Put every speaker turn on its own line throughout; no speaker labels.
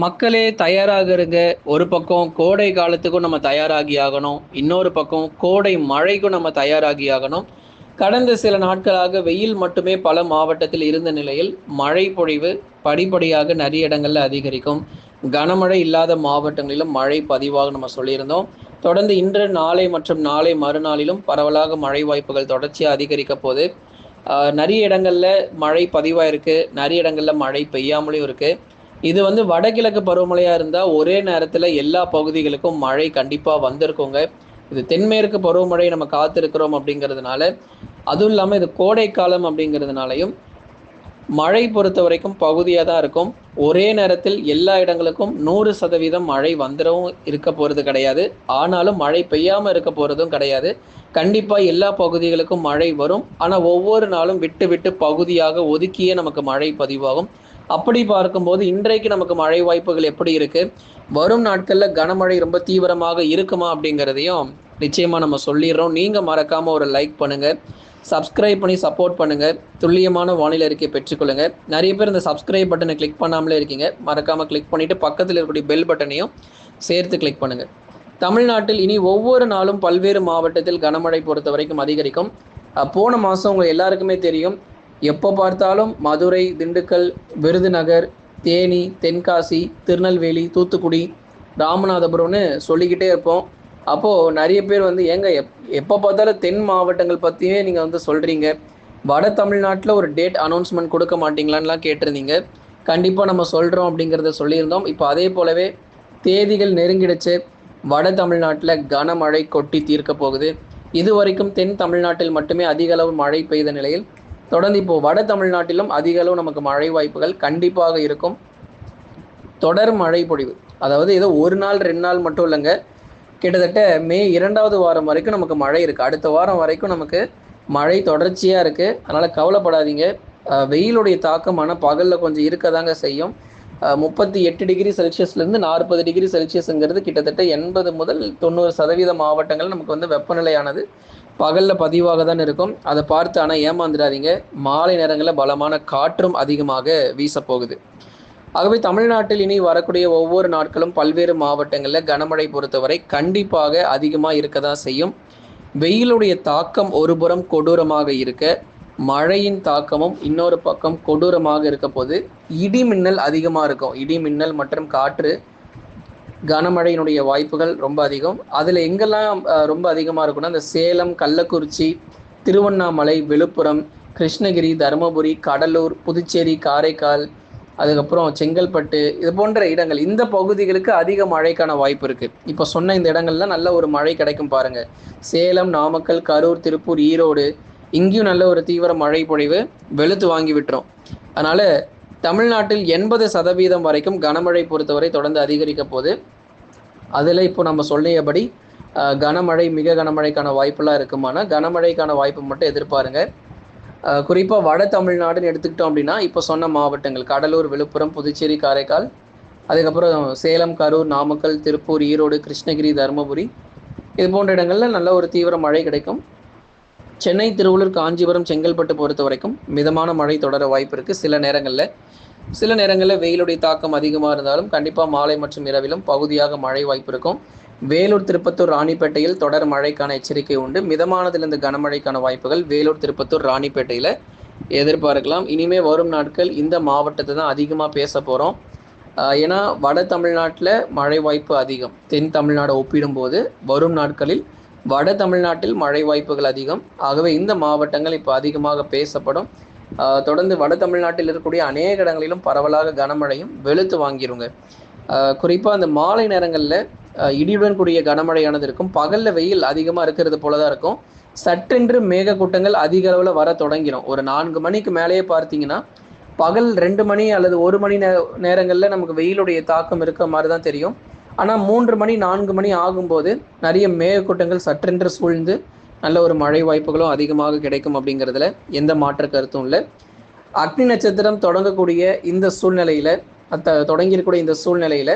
மக்களே தயாராக இருங்க ஒரு பக்கம் கோடை காலத்துக்கும் நம்ம தயாராகி ஆகணும். இன்னொரு பக்கம் கோடை மழைக்கும் நம்ம தயாராகி ஆகணும். கடந்த சில நாட்களாக வெயில் மட்டுமே பல மாவட்டத்தில் இருந்த நிலையில் மழை பொழிவு படிப்படியாக நிறைய இடங்களில் அதிகரிக்கும். கனமழை இல்லாத மாவட்டங்களிலும் மழை பதிவாக நம்ம சொல்லியிருந்தோம். தொடர்ந்து இன்று நாளை மற்றும் நாளை மறுநாளிலும் பரவலாக மழை வாய்ப்புகள் தொடர்ச்சியாக அதிகரிக்க போது நிறைய இடங்களில் மழை பதிவாயிருக்கு. நிறைய இடங்களில் மழை பெய்யாமலும் இருக்குது இது வந்து வடகிழக்கு பருவமழையா இருந்தா ஒரே நேரத்துல எல்லா பகுதிகளுக்கும் மழை கண்டிப்பா வந்திருக்குங்க. இது தென்மேற்கு பருவமழை நம்ம காத்திருக்கிறோம் அப்படிங்கிறதுனால அதுவும் இல்லாமல் இது கோடை காலம் அப்படிங்கிறதுனாலையும் மழை பொறுத்த வரைக்கும் பகுதியாக தான் இருக்கும். ஒரே நேரத்தில் எல்லா இடங்களுக்கும் நூறு சதவீதம் மழை வந்துடவும் இருக்க போகிறது கிடையாது. ஆனாலும் மழை பெய்யாமல் இருக்க போகிறதும் கிடையாது. கண்டிப்பாக எல்லா பகுதிகளுக்கும் மழை வரும். ஆனால் ஒவ்வொரு நாளும் விட்டு விட்டு பகுதியாக ஒதுக்கியே நமக்கு மழை பதிவாகும். அப்படி பார்க்கும்போது இன்றைக்கு நமக்கு மழை வாய்ப்புகள் எப்படி இருக்கு? வரும் நாட்களில் கனமழை ரொம்ப தீவிரமாக இருக்குமா அப்படிங்கிறதையும் நிச்சயமா நம்ம சொல்லிடுறோம். நீங்க மறக்காம ஒரு லைக் பண்ணுங்க. சப்ஸ்கிரைப் பண்ணி சப்போர்ட் பண்ணுங்க. துல்லியமான வானிலை அறிக்கை பெற்றுக்கொள்ளுங்க. நிறைய பேர் இந்த சப்ஸ்கிரைப் பட்டனை கிளிக் பண்ணாமலே இருக்கீங்க. மறக்காம கிளிக் பண்ணிட்டு பக்கத்தில் இருக்கக்கூடிய பெல் பட்டனையும் சேர்த்து கிளிக் பண்ணுங்க. தமிழ்நாட்டில் இனி ஒவ்வொரு நாளும் பல்வேறு மாவட்டத்தில் கனமழை பொறுத்த வரைக்கும் அதிகரிக்கும் போன மாதம் உங்கள் எல்லாருக்குமே தெரியும். எப்போ பார்த்தாலும் மதுரை திண்டுக்கல் விருதுநகர் தேனி தென்காசி திருநெல்வேலி தூத்துக்குடி ராமநாதபுரம்னு சொல்லிக்கிட்டே இருப்போம். அப்போது நிறைய பேர் வந்து ஏங்க எப் எப்போ பார்த்தாலும் தென் மாவட்டங்கள் பற்றியே நீங்கள் வந்து சொல்கிறீங்க வட தமிழ்நாட்டில் ஒரு டேட் அனௌன்ஸ்மெண்ட் கொடுக்க மாட்டீங்களான்லாம் கேட்டிருந்தீங்க. கண்டிப்பாக நம்ம சொல்கிறோம் அப்படிங்கிறத சொல்லியிருந்தோம். இப்போ அதே போலவே தேதிகள் நெருங்கிடுச்சு. வட தமிழ்நாட்டில் கனமழை கொட்டி தீர்க்க போகுது. இது வரைக்கும் தென் தமிழ்நாட்டில் மட்டுமே அதிக அளவு மழை பெய்த நிலையில் தொடர்ந்து இப்போ வட தமிழ்நாட்டிலும் அதிக அளவு நமக்கு மழை வாய்ப்புகள் கண்டிப்பாக இருக்கும். தொடர் மழை பொழிவு. அதாவது ஏதோ ஒரு நாள் ரெண்டு நாள் மட்டும் இல்லைங்க. கிட்டத்தட்ட மே இரண்டாவது வாரம் வரைக்கும் நமக்கு மழை இருக்குது அடுத்த வாரம் வரைக்கும் நமக்கு மழை தொடர்ச்சியாக இருக்குது அதனால் கவலைப்படாதீங்க. வெயிலுடைய தாக்கம் ஆனால் பகலில் கொஞ்சம் இருக்க தாங்க செய்யும். முப்பத்தி எட்டு டிகிரி செல்சியஸ்லேருந்து நாற்பது டிகிரி செல்சியஸுங்கிறது கிட்டத்தட்ட எண்பது முதல் தொண்ணூறு சதவீத மாவட்டங்கள் நமக்கு வந்து வெப்பநிலையானது. பகலில் பதிவாக தான் இருக்கும். அதை பார்த்து ஆனால் ஏமாந்துடாதீங்க. மாலை நேரங்களில் பலமான காற்றும் அதிகமாக வீசப்போகுது. ஆகவே தமிழ்நாட்டில் இனி வரக்கூடிய ஒவ்வொரு நாட்களும் பல்வேறு மாவட்டங்களில் கனமழை பொறுத்தவரை கண்டிப்பாக அதிகமாக இருக்க தான் செய்யும். வெயிலுடைய தாக்கம் ஒரு புறம் கொடூரமாக இருக்க மழையின் தாக்கமும் இன்னொரு பக்கம் கொடூரமாக இருக்க போது இடி மின்னல் அதிகமாக இருக்கும். இடி மின்னல் மற்றும் காற்று கனமழையினுடைய வாய்ப்புகள் ரொம்ப அதிகம். அதில் எங்கெல்லாம் ரொம்ப அதிகமாக இருக்குன்னா இந்த சேலம் கள்ளக்குறிச்சி திருவண்ணாமலை விழுப்புரம் கிருஷ்ணகிரி தருமபுரி கடலூர் புதுச்சேரி காரைக்கால் அதுக்கப்புறம் செங்கல்பட்டு இது போன்ற இடங்கள். இந்த பகுதிகளுக்கு அதிக மழைக்கான வாய்ப்பு இருக்குது இப்போ சொன்ன இந்த இடங்கள்ல நல்ல ஒரு மழை கிடைக்கும் பாருங்கள் சேலம் நாமக்கல் கரூர் திருப்பூர் ஈரோடு இங்கேயும் நல்ல ஒரு தீவிர மழை பொழிவு வெளுத்து வாங்கி விட்டுரும். அதனால் தமிழ்நாட்டில் எண்பது சதவீதம் வரைக்கும் கனமழை பொறுத்தவரை தொடர்ந்து அதிகரிக்க போது அதில் இப்போ நம்ம சொல்லியபடி கனமழை மிக கனமழைக்கான வாய்ப்புலாம் இருக்குமானா கனமழைக்கான வாய்ப்பு மட்டும் எதிர்பாருங்க. குறிப்பாக வட தமிழ்நாடுன்னு எடுத்துக்கிட்டோம் அப்படின்னா இப்போ சொன்ன மாவட்டங்கள் கடலூர் விழுப்புரம் புதுச்சேரி காரைக்கால் அதுக்கப்புறம் சேலம் கரூர் நாமக்கல் திருப்பூர் ஈரோடு கிருஷ்ணகிரி தருமபுரி இது போன்ற இடங்களில் நல்ல ஒரு தீவிர மழை கிடைக்கும். சென்னை திருவள்ளூர் காஞ்சிபுரம் செங்கல்பட்டு பொறுத்த வரைக்கும் மிதமான மழை தொடர வாய்ப்பு இருக்குது சில நேரங்களில் சில நேரங்களில் வெயிலுடைய தாக்கம் அதிகமாக இருந்தாலும் கண்டிப்பாக மாலை மற்றும் இரவிலும் பகுதியாக மழை வாய்ப்பு இருக்கும். வேலூர் திருப்பத்தூர் ராணிப்பேட்டையில் தொடர் மழைக்கான எச்சரிக்கை உண்டு. மிதமானதிலிருந்து கனமழைக்கான வாய்ப்புகள் வேலூர் திருப்பத்தூர் ராணிப்பேட்டையில் எதிர்பார்க்கலாம். இனிமே வரும் நாட்கள் இந்த மாவட்டத்தை தான் அதிகமாக பேச போகிறோம் ஏன்னா வட தமிழ்நாட்டில் மழை வாய்ப்பு அதிகம். தென் தமிழ்நாடு ஒப்பிடும்போது வரும் நாட்களில் வட தமிழ்நாட்டில் மழை வாய்ப்புகள் அதிகம். ஆகவே இந்த மாவட்டங்கள் இப்போ அதிகமாக பேசப்படும். தொடர்ந்து வட தமிழ்நாட்டில் இருக்கக்கூடிய அநேக இடங்களிலும் பரவலாக கனமழையும் வெளுத்து வாங்கிருங்க. குறிப்பாக அந்த மாலை நேரங்களில் இடியுடன் கூடிய கனமழையானது இருக்கும். பகலில் வெயில் அதிகமாக இருக்கிறது போல தான் இருக்கும். சற்றென்று மேகக்கூட்டங்கள் அதிக அளவில் வர தொடங்கிடும் ஒரு நான்கு மணிக்கு மேலேயே பார்த்தீங்கன்னா பகல் ரெண்டு மணி அல்லது ஒரு மணி நே நேரங்களில் நமக்கு வெயிலுடைய தாக்கம் இருக்க மாதிரி தான் தெரியும். ஆனால் மூன்று மணி நான்கு மணி ஆகும்போது நிறைய மேகக்கூட்டங்கள் சற்றென்று சூழ்ந்து நல்ல ஒரு மழை வாய்ப்புகளும் அதிகமாக கிடைக்கும் அப்படிங்கிறதுல எந்த மாற்ற கருத்தும் இல்லை. அக்னி நட்சத்திரம் தொடங்கக்கூடிய இந்த சூழ்நிலையில அத்த தொடங்கியிருக்கூடிய இந்த சூழ்நிலையில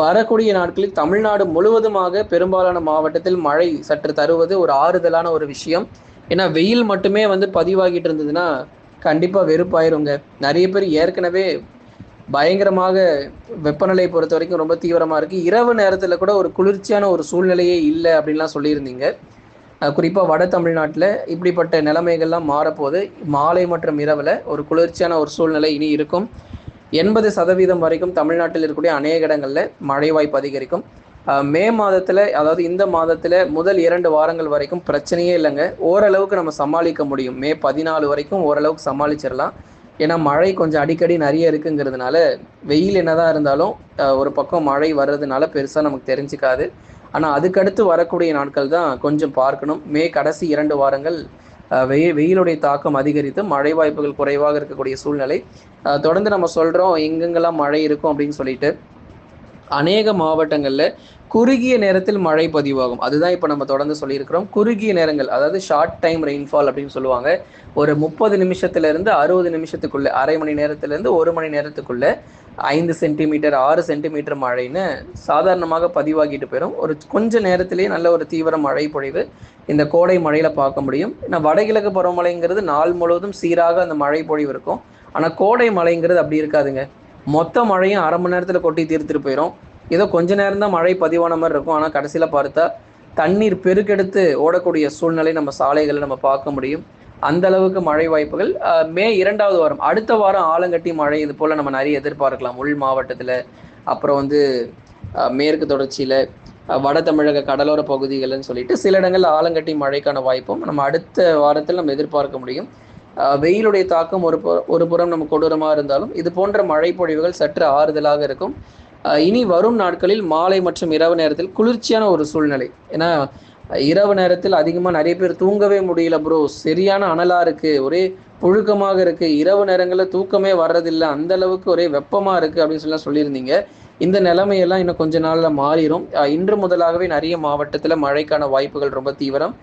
வரக்கூடிய நாட்களில் தமிழ்நாடு முழுவதுமாக பெரும்பாலான மாவட்டத்தில் மழை சற்று தருவது ஒரு ஆறுதலான ஒரு விஷயம். ஏன்னா வெயில் மட்டுமே வந்து பதிவாகிட்டு இருந்ததுன்னா கண்டிப்பாக வெறுப்பாயிருங்க. நிறைய பேர் ஏற்கனவே பயங்கரமாக வெப்பநிலை பொறுத்த வரைக்கும் ரொம்ப தீவிரமாக இருக்குது இரவு நேரத்தில் கூட ஒரு குளிர்ச்சியான ஒரு சூழ்நிலையே இல்லை அப்படின்லாம் சொல்லியிருந்தீங்க. குறிப்பாக வட தமிழ்நாட்டில் இப்படிப்பட்ட நிலைமைகள்லாம் மாறப்போது மாலை மற்றும் இரவில் ஒரு குளிர்ச்சியான ஒரு சூழ்நிலை இனி இருக்கும். எண்பது சதவீதம் வரைக்கும் தமிழ்நாட்டில் இருக்கக்கூடிய அநேக இடங்களில் மழை வாய்ப்பு அதிகரிக்கும். மே மாதத்தில் அதாவது இந்த மாதத்தில் முதல் இரண்டு வாரங்கள் வரைக்கும் பிரச்சனையே இல்லைங்க. ஓரளவுக்கு நம்ம சமாளிக்க முடியும். மே பதினாலு வரைக்கும் ஓரளவுக்கு சமாளிச்சிடலாம். ஏன்னா மழை கொஞ்சம் அடிக்கடி நிறைய இருக்குங்கிறதுனால வெயில் என்னதான் இருந்தாலும் ஒரு பக்கம் மழை வர்றதுனால பெருசாக நமக்கு தெரிஞ்சுக்காது. ஆனால் அதுக்கடுத்து வரக்கூடிய நாட்கள் தான் கொஞ்சம் பார்க்கணும். மே கடைசி இரண்டு வாரங்கள் வெயில் வெயிலுடைய தாக்கம் அதிகரித்து மழை வாய்ப்புகள் குறைவாக இருக்கக்கூடிய சூழ்நிலை. தொடர்ந்து நம்ம சொல்கிறோம் எங்கெங்கெல்லாம் மழை இருக்கும் அப்படின்னு சொல்லிட்டு. அநேக மாவட்டங்களில் குறுகிய நேரத்தில் மழை பதிவாகும். அதுதான் இப்போ நம்ம தொடர்ந்து சொல்லியிருக்கிறோம். குறுகிய நேரங்கள் அதாவது ஷார்ட் டைம் ரெயின்ஃபால் அப்படின்னு சொல்லுவாங்க. ஒரு முப்பது நிமிஷத்துலேருந்து அறுபது நிமிஷத்துக்குள்ளே அரை மணி நேரத்துலேருந்து ஒரு மணி நேரத்துக்குள்ளே ஐந்து சென்டிமீட்டர் ஆறு சென்டிமீட்டர் மழைன்னு சாதாரணமாக பதிவாகிட்டு போயிடும் ஒரு கொஞ்ச நேரத்திலேயே நல்ல ஒரு தீவிர மழை பொழிவு இந்த கோடை மழையில் பார்க்க முடியும். ஏன்னா வடகிழக்கு பருவமழைங்கிறது நாள் முழுவதும் சீராக அந்த மழை பொழிவு இருக்கும். ஆனால் கோடை மழைங்கிறது அப்படி இருக்காதுங்க. மொத்த மழையும் அரை மணி நேரத்தில் கொட்டி தீர்த்துட்டு போயிடும் ஏதோ கொஞ்ச நேரம் தான் மழை பதிவான மாதிரி இருக்கும். ஆனால் கடைசியில் பார்த்தா தண்ணீர் பெருக்கெடுத்து ஓடக்கூடிய சூழ்நிலை நம்ம சாலைகளை நம்ம பார்க்க முடியும். அந்த அளவுக்கு மழை வாய்ப்புகள். மே இரண்டாவது வாரம் அடுத்த வாரம் ஆலங்கட்டி மழை இது போல் நம்ம நிறைய எதிர்பார்க்கலாம். உள் மாவட்டத்தில் அப்புறம் வந்து மேற்கு தொடர்ச்சியில் வட தமிழக கடலோர பகுதிகள்னு சொல்லிட்டு சில இடங்களில் ஆலங்கட்டி மழைக்கான வாய்ப்பும் நம்ம அடுத்த வாரத்தில் நம்ம எதிர்பார்க்க முடியும். வெயிலுடைய தாக்கம் ஒரு ஒரு புறம் நம்ம கொடூரமாக இருந்தாலும் இது போன்ற மழை பொழிவுகள் சற்று ஆறுதலாக இருக்கும். இனி வரும் நாட்களில் மாலை மற்றும் இரவு நேரத்தில் குளிர்ச்சியான ஒரு சூழ்நிலை. ஏன்னா இரவு நேரத்தில் அதிகமாக நிறைய பேர் தூங்கவே முடியல ப்ரோ சரியான அனலாக இருக்குது ஒரே புழுக்கமாக இருக்குது இரவு நேரங்களில் தூக்கமே வர்றதில்லை. அந்த அளவுக்கு ஒரே வெப்பமாக இருக்குது அப்படின்னு சொல்லி சொல்லியிருந்தீங்க. இந்த நிலைமையெல்லாம் இன்னும் கொஞ்ச நாளில் மாறிடும் இன்று முதலாகவே நிறைய மாவட்டத்தில் மழைக்கான வாய்ப்புகள் ரொம்ப தீவிரம்.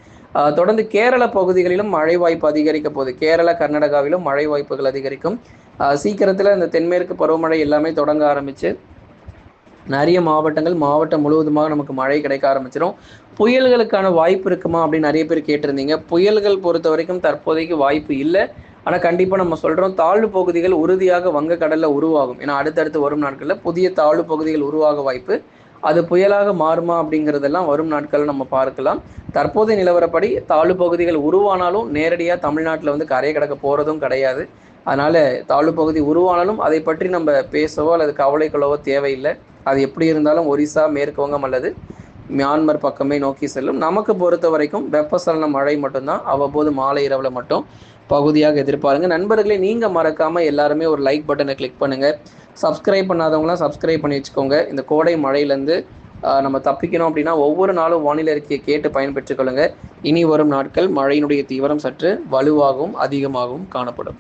தொடர்ந்து கேரள பகுதிகளிலும் மழை வாய்ப்பு அதிகரிக்க போகுது. கேரள கர்நாடகாவிலும் மழை வாய்ப்புகள் அதிகரிக்கும். சீக்கிரத்தில் இந்த தென்மேற்கு பருவமழை எல்லாமே தொடங்க ஆரம்பிச்சு நிறைய மாவட்டங்கள் மாவட்டம் முழுவதுமாக நமக்கு மழை கிடைக்க ஆரம்பிச்சிடும் புயல்களுக்கான வாய்ப்பு இருக்குமா அப்படின்னு நிறைய பேர் கேட்டிருந்தீங்க. புயல்கள் பொறுத்த வரைக்கும் தற்போதைக்கு வாய்ப்பு இல்லை. ஆனால் கண்டிப்பாக நம்ம சொல்கிறோம் தாழ்வு பகுதிகள் உறுதியாக வங்கக்கடலில் உருவாகும். ஏன்னா அடுத்தடுத்து வரும் நாட்களில் புதிய தாழ்வு பகுதிகள் உருவாக வாய்ப்பு அது புயலாக மாறுமா அப்படிங்கிறதெல்லாம் வரும் நாட்களில் நம்ம பார்க்கலாம். தற்போதைய நிலவரப்படி தாழ்வு பகுதிகள் உருவானாலும் நேரடியாக தமிழ்நாட்டில் வந்து கரையை கிடக்க போகிறதும் கிடையாது. அதனால் தாழ்வு பகுதி உருவானாலும் அதை பற்றி நம்ம பேசவோ அல்லது கவலை கொள்ளவோ தேவையில்லை. அது எப்படி இருந்தாலும் ஒரிசா மேற்கு வங்கம் அல்லது மியான்மர் பக்கமே நோக்கி செல்லும். நமக்கு பொறுத்த வரைக்கும் வெப்பசலன மழை மட்டும்தான். அவ்வப்போது மாலை இரவில் மட்டும் பகுதியாக எதிர்பாருங்க. நண்பர்களே நீங்கள் மறக்காமல் எல்லாருமே ஒரு லைக் பட்டனை கிளிக் பண்ணுங்கள் சப்ஸ்கிரைப் பண்ணாதவங்களாம் சப்ஸ்கிரைப் பண்ணி வச்சுக்கோங்க. இந்த கோடை மழையிலேருந்து நம்ம தப்பிக்கணும் அப்படின்னா ஒவ்வொரு நாளும் வானிலை அறிக்கையை கேட்டு பயன்பெற்றுக்கொள்ளுங்க இனி வரும் நாட்கள் மழையினுடைய தீவிரம் சற்று வலுவாகவும் அதிகமாகவும் காணப்படும்.